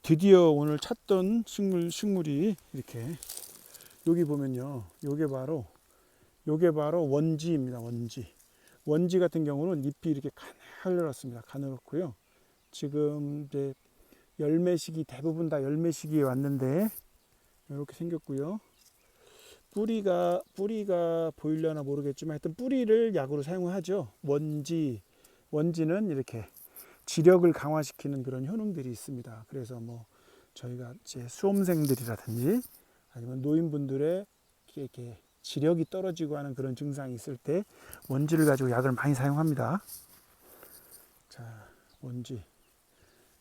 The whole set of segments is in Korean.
드디어 오늘 찾던 식물 식물이 이렇게 여기 보면요. 요게 바로 요게 바로 원지입니다. 원지. 원지 같은 경우는 잎이 이렇게 가늘었습니다. 가늘었고요. 지금 이제 열매 시기 대부분 다 열매 시기에 왔는데 이렇게 생겼고요. 뿌리가 뿌리가 보이려나 모르겠지만 하여튼 뿌리를 약으로 사용하죠. 원지 원지는 이렇게 지력을 강화시키는 그런 효능들이 있습니다. 그래서 뭐 저희가 이제 수험생들이라든지 아니면 노인분들의 이렇게 지력이 떨어지고 하는 그런 증상이 있을 때 원지를 가지고 약을 많이 사용합니다. 자, 원지.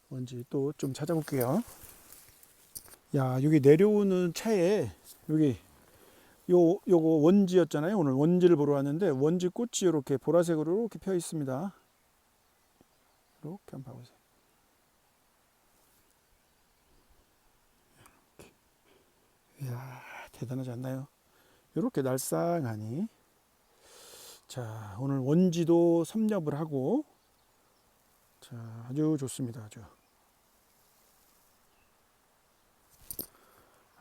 원지 또 좀 찾아볼게요. 야, 여기 내려오는 차에 여기 요 요거 원지였잖아요. 오늘 원지를 보러 왔는데 원지 꽃이 이렇게 보라색으로 이렇게 펴 있습니다. 이렇게 한번 봐보세요. 이야, 대단하지 않나요? 이렇게 날쌍하니. 자, 오늘 원지도 섭렵을 하고, 자, 아주 좋습니다. 아주.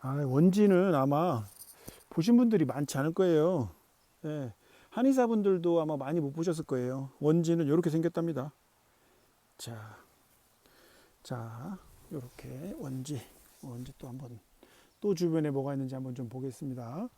아, 원지는 아마 보신 분들이 많지 않을 거예요. 예. 한의사분들도 아마 많이 못 보셨을 거예요. 원지는 이렇게 생겼답니다. 자, 자, 이렇게 원지, 원지 또 한번 또 주변에 뭐가 있는지 한번 좀 보겠습니다.